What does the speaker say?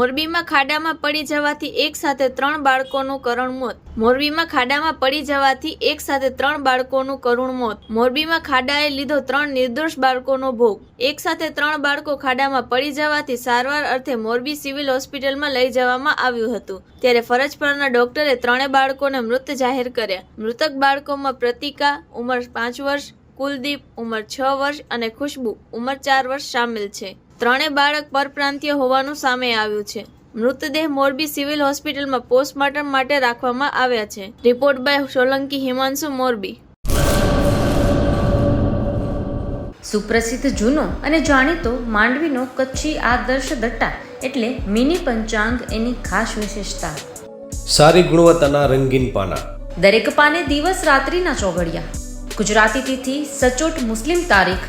મોરબીમાં ખાડામાં પડી જવાથી એક સાથે ત્રણ બાળકોનું કરુણ મોત. મોરબીમાં ખાડામાં પડી જવાથી એક સાથે ત્રણ બાળકોનું કરુણ મોત. મોરબીમાં ખાડાએ લીધો ત્રણ નિર્દોષ બાળકોનો ભોગ. એક સાથે ત્રણ બાળકો ખાડામાં પડી જવાથી સારવાર અર્થે મોરબી સિવિલ હોસ્પિટલમાં લઈ જવામાં આવ્યું હતું. ત્યારે ફરજ પરના ડોક્ટરે ત્રણેય બાળકોને મૃત જાહેર કર્યા. મૃતક બાળકોમાં પ્રતિકા, ઉંમર પાંચ વર્ષ, કુલદીપ, ઉંમર છ વર્ષ અને ખુશ્બુ, ઉંમર ચાર વર્ષ સામેલ છે. ત્રણેય બાળક પરપ્રાંતીય હોવાનું સામે આવ્યું છે. મૃતદેહ મોરબી સિવિલ હોસ્પિટલમાં પોસ્ટમોર્ટમ માટે રાખવામાં આવ્યા છે. Report by Solanki Himanshu Morbi. સુપ્રસિદ્ધ જૂનો અને જાણીતો માંડવીનો કચ્છી આદર્શ દટ્ટા એટલે મિની પંચાંગ એની ખાસ વિશેષતા. સારી ગુણવત્તાના રંગીન પાના. દરેક પાને દિવસ રાત્રિના ચોગડિયા ગુજરાતી તિથિ સચોટ મુસ્લિમ તારીખ